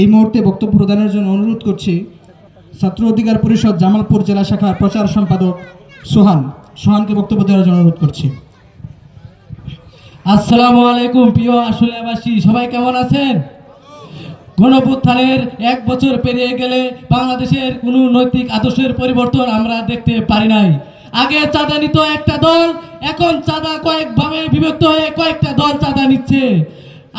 এই মুহূর্তে বক্তব্য প্রদানের জন্য অনুরোধ করছি ছাত্র অধিকার পরিষদ জামালপুর জেলা শাখার প্রচার সম্পাদক সোহান। সোহানকে বক্তব্য দেওয়ার জন্য অনুরোধ করছি। আসসালামু আলাইকুম, প্রিয় আসলেবাসী সবাই কেমন আছেন? গণপুত্থানের এক বছর পেরিয়ে গেলে বাংলাদেশের কোনো নৈতিক আদর্শের পরিবর্তন আমরা দেখতে পারি নাই। আগে চাঁদা নিত একটা দল, এখন চাঁদা কয়েকভাবে বিভক্ত হয়ে কয়েকটা দল চাঁদা নিচ্ছে।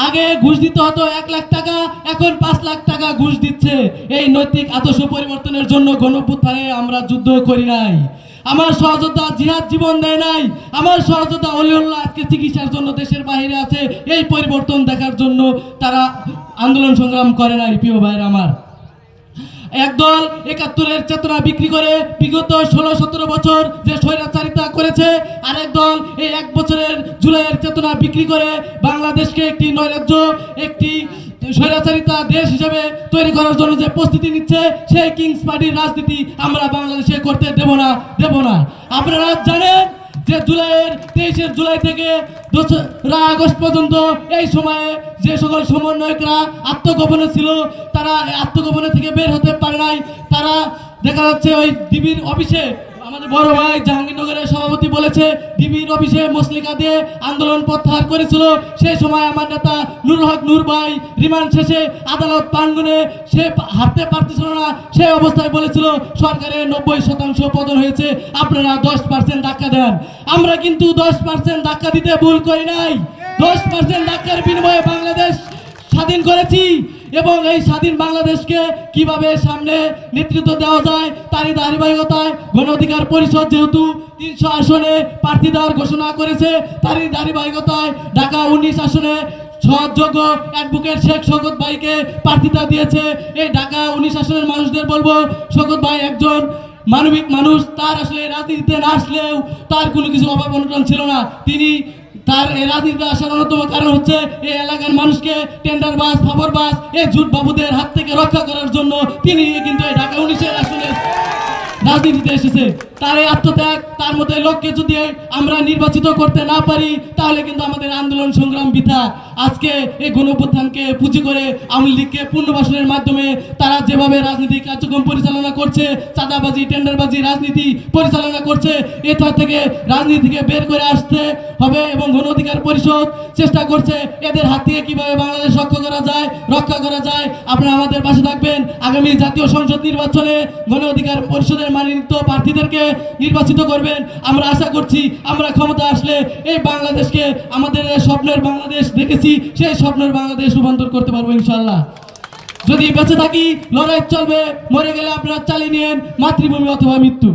আগে ঘুষ দিতে হতো এক লাখ টাকা এখন পাঁচ লাখ টাকা ঘুষ দিচ্ছে, এই নৈতিক আদর্শ পরিবর্তনের জন্য গণপুত্থানে আমরা যুদ্ধ করি নাই। আমার সহযোদ্ধা জিহাদ জীবন দেয় নাই। আমার সহযোদ্ধা অলিউল্লাহ আজকে চিকিৎসার জন্য দেশের বাহিরে আছে। এই পরিবর্তন দেখার জন্য তারা আন্দোলন সংগ্রাম করে নাই, প্রিয় ভাইয়ের আমার। একদল একাত্তরের চেতনা বিক্রি করে বিগত ষোলো সতেরো বছর যে স্বৈরাচারিতা করেছে, আরেক দল এই এক বছরের জুলাইয়ের চেতনা বিক্রি করে বাংলাদেশকে একটি নৈরাজ্য, একটি স্বৈরাচারিতা দেশ হিসেবে তৈরি করার জন্য যে প্রস্তুতি নিচ্ছে, সেই কিংস পার্টির রাজনীতি আমরা বাংলাদেশে করতে দেব না দেব না। আপনারা জানেন যে জুলাইয়ের তেইশের জুলাই থেকে দোসরা আগস্ট পর্যন্ত এই সময়ে যে সকল সমন্বয়করা আত্মগোপনে ছিল, তারা আত্মগোপনে থেকে বের হতে পারে নাই। তারা দেখা যাচ্ছে ওই ডিবির অফিসে আমাদের বড় ভাই জাহাঙ্গীরনগরের সভাপতি বলেছে, ডিবির অফিসে মসলিকা দিয়ে আন্দোলন প্রত্যাহার করেছিল। সেই সময় আমার নেতা নুরুল হক নূর ভাই রিমান্ড শেষে আদালত প্রাঙ্গনে সে হাঁটতে পারতেছিল না। সেই অবস্থায় বলেছিল সরকারের নব্বই শতাংশ পতন হয়েছে, আপনারা দশ পার্সেন্ট ধাক্কা দেন। আমরা কিন্তু দশ পার্সেন্ট ধাক্কা দিতে ভুল করি নাই। দশ পার্সেন্ট ধাক্কার বিনিময়ে বাংলাদেশ স্বাধীন করেছি এবং এই স্বাধীন বাংলাদেশকে কীভাবে সামনে নেতৃত্ব দেওয়া যায়, তারই ধারাবাহিকতায় গণ অধিকার পরিষদ যেহেতু তিনশো আসনে প্রার্থী দেওয়ার ঘোষণা করেছে, তারই ধারাবাহিকতায় ঢাকা উনিশ আসনে সহযোগ্য অ্যাডভোকেট শেখ শকত ভাইকে প্রার্থিতা দিয়েছে। এই ঢাকা উনিশ আসনের মানুষদের বলব শকত ভাই একজন মানবিক মানুষ, তার আসলে রাজনীতিতে না আসলেও তার কোনো কিছু অভাব অনটন ছিল না। তিনি তার এই রাজনীতিতে আসার অন্যতম কারণ হচ্ছে এই এলাকার মানুষকে টেন্ডার বাস ফাবর বাস এই জুট বাবুদের হাত থেকে রক্ষা করার জন্য তিনি কিন্তু এই ঢাকা উনিশের রাজনীতিতে এসেছে। তার এই আত্মত্যাগ, তার মধ্যে লোককে যদি আমরা নির্বাচিত করতে না পারি, তাহলে কিন্তু আমাদের আন্দোলন সংগ্রাম বৃথা। আজকে এই গণপ্রধানকে পুঁজি করে আওয়ামী লীগকে পুনর্বাসনের মাধ্যমে তারা যেভাবে রাজনীতি কার্যক্রম পরিচালনা করছে, চাঁদাবাজি, টেন্ডারবাজি, রাজনীতি পরিচালনা করছে এটা থেকে রাজনীতি থেকে বের করে আসতে হবে এবং গণ অধিকার পরিষদ চেষ্টা করছে এদের হাত থেকে কীভাবে বাংলাদেশ রক্ষা করা যায়, রক্ষা করা যায়। আপনারা আমাদের পাশে থাকবেন। আগামী জাতীয় সংসদ নির্বাচনে গণ অধিকার পরিষদের মানিত প্রার্থীদেরকে নির্বাচিত করবেন। আমরা আশা করছি আমরা ক্ষমতা আসলে এই বাংলাদেশকে আমাদের স্বপ্নের বাংলাদেশ দেখেছি, সেই স্বপ্নের বাংলাদেশ রূপান্তর করতে পারব ইনশাল্লাহ যদি বেঁচে থাকি, লড়াই চলবে, মরে গেলে আপনারা চালিয়ে নিন মাতৃভূমি অথবা মৃত্যু।